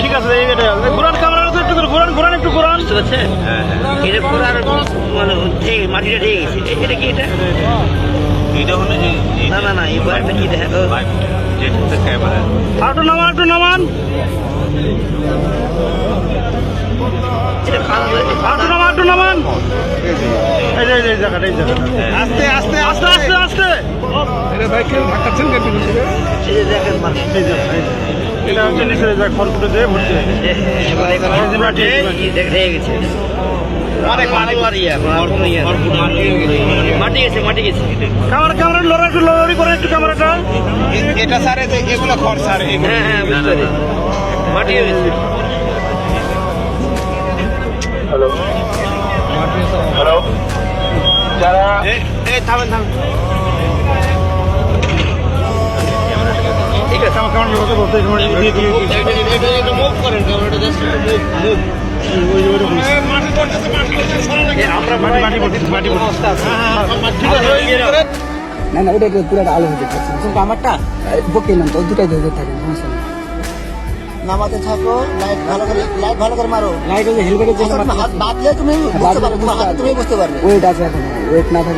ঠিক আছে এই এটা ঘোরান ক্যামেরা তো একটু করে ঘোরান ঘোরান একটু ঘোরান বুঝতে পারছেন? এটা পুরো মানে ঠিক মাটিটা ঠিক গেছে এটা কি এটা? এটা হলো যে না না না একটা কি দেখা? গেল? যেটা ক্যামেরা। আর একটু নামান একটু নামান। একটু নামান একটু নামান। আস্তে আস্তে আস্তে। আস্তে আস্তে এই যে এই যে। এটা হচ্ছে নিচে যে খড়কুটো দিয়ে ভর্তি হয়ে গেছে। এটা স্যার এগুলো খড় স্যার হ্যাঁ হ্যাঁ মাটি গেছে। হ্যালো। হ্যালো। যারা এই থামেন থামেন। না না ওটা পুরো আলো হয়ে যাচ্ছে কিন্তু আমারটা? বকে নাম তো ওই দুটাই ধরে থাকে সমস্যা নেই। নামাতে থাকো লাইট ভালো করে লাইট ভালো করে মারো। লাইট ওই হেলমেটের জন্য হাত বাঁধলে তুমি বুঝতে পারবে তুমি বুঝতে পারবে। ওয়েট আছে এখন ওয়েট না থাকে